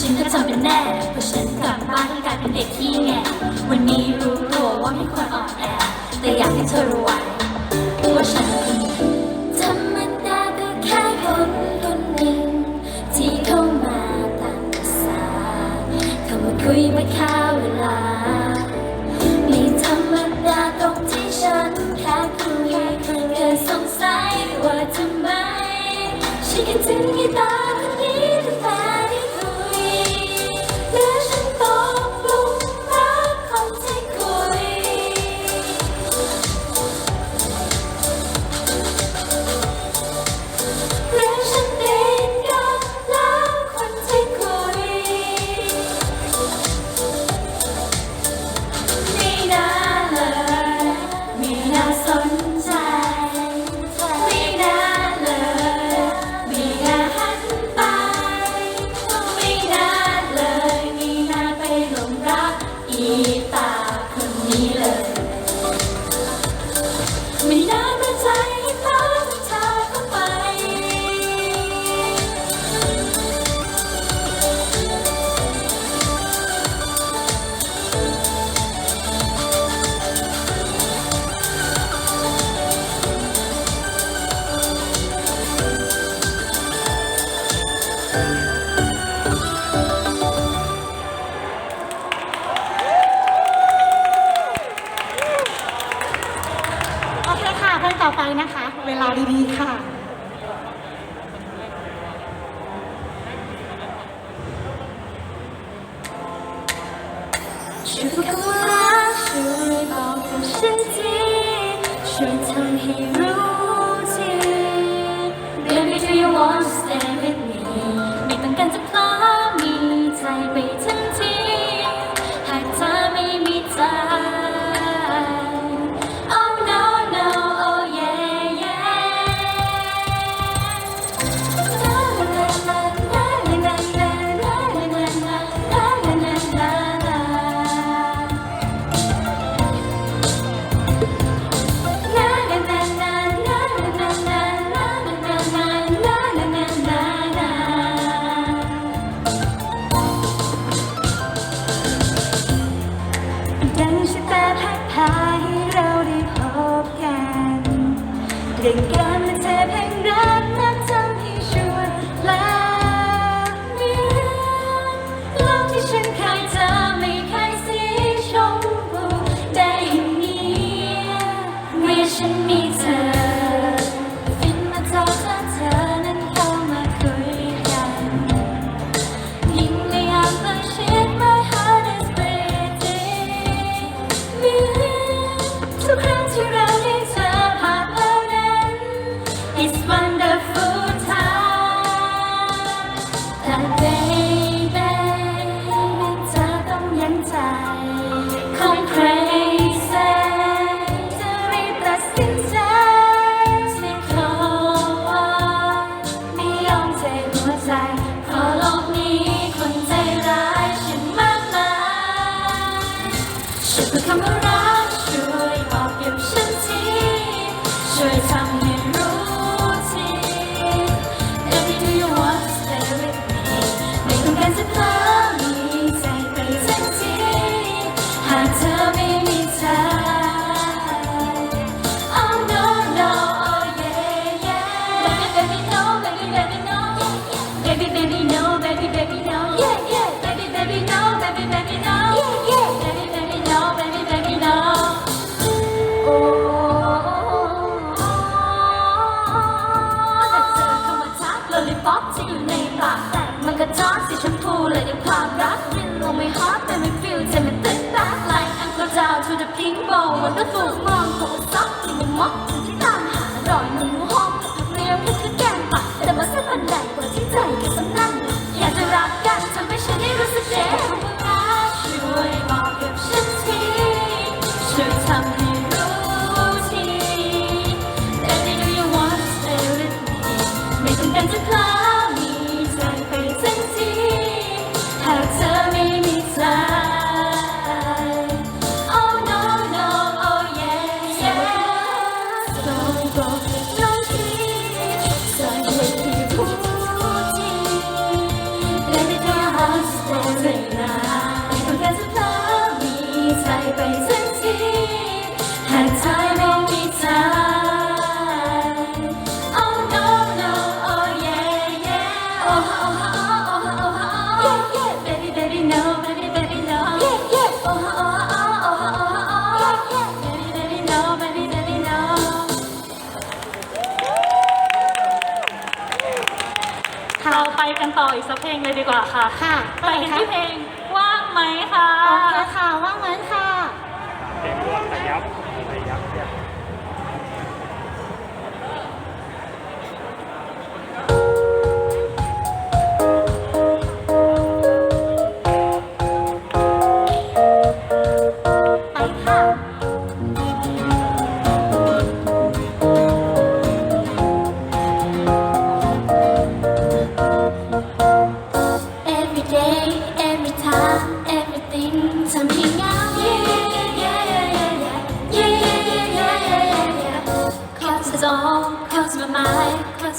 ฉันก็จำเป็นแน่เพราะฉันกลับบ้านกลายเป็นเด็กที่แง่วันนี้รู้ตัวว่าไม่ควรอ่อนแอแต่อยากให้เธอรู้ไว้ว่าฉันธรรมดาก็แค่คนคนหนึ่งที่เข้ามาตามภาษาเข้ามาคุยมาค่าเวลาไม่ธรรมดาตรงที่ฉันแค่คุยเกิดสงสัยว่าทำไมฉันคิถึงกีตาร์คนเดี เวลาดีๆ ค่ะช่กันาช่บอกกับฉันที่วยทำให้รู้ 또 엄마랑 더 섞이는 뭐? ันต่ออีกสักเพลงเลยดีกว่าค่ะ ค่ะไปกันที่เพลงว่างไหมคะ โอเคค่ะ ว่างไหมคะ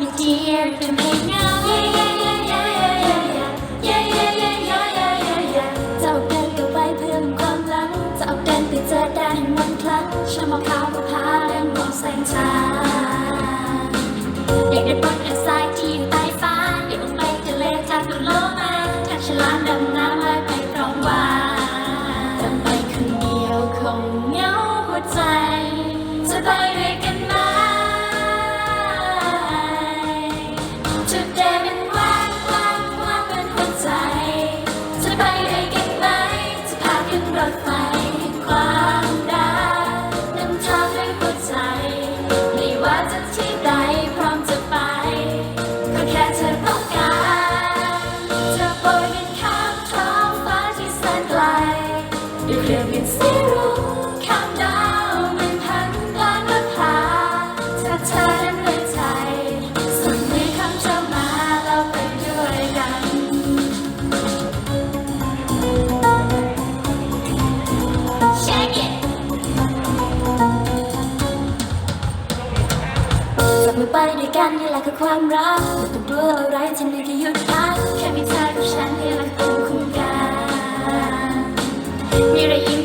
มีเทียนเป็นเพลงเงาจะออกเดินกันไปเพื่อความหลังจะออกเดินไปเจอแดงวันคลักชมองขาวก็าแดงมองแสงชาอยากได้ปั้ซ้ายที่ กันนี่แหละคือความรักไม่ต้องกลัวอะไรทำเลยก็หยุดพักแค่มีเธอกับฉันนี่แหละคือคุ้มกันมีระยะ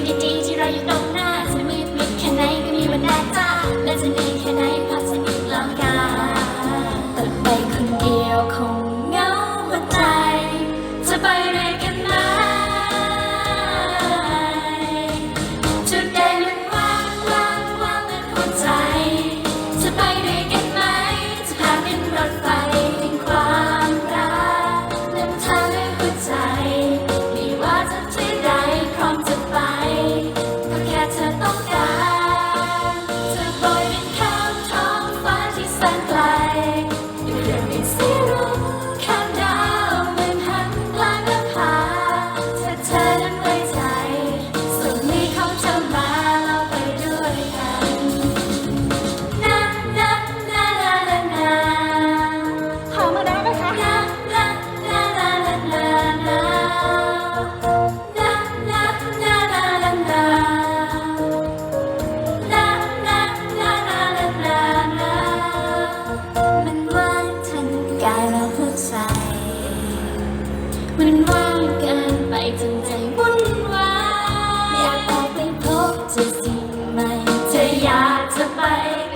จะไป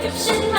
กับฉันไหม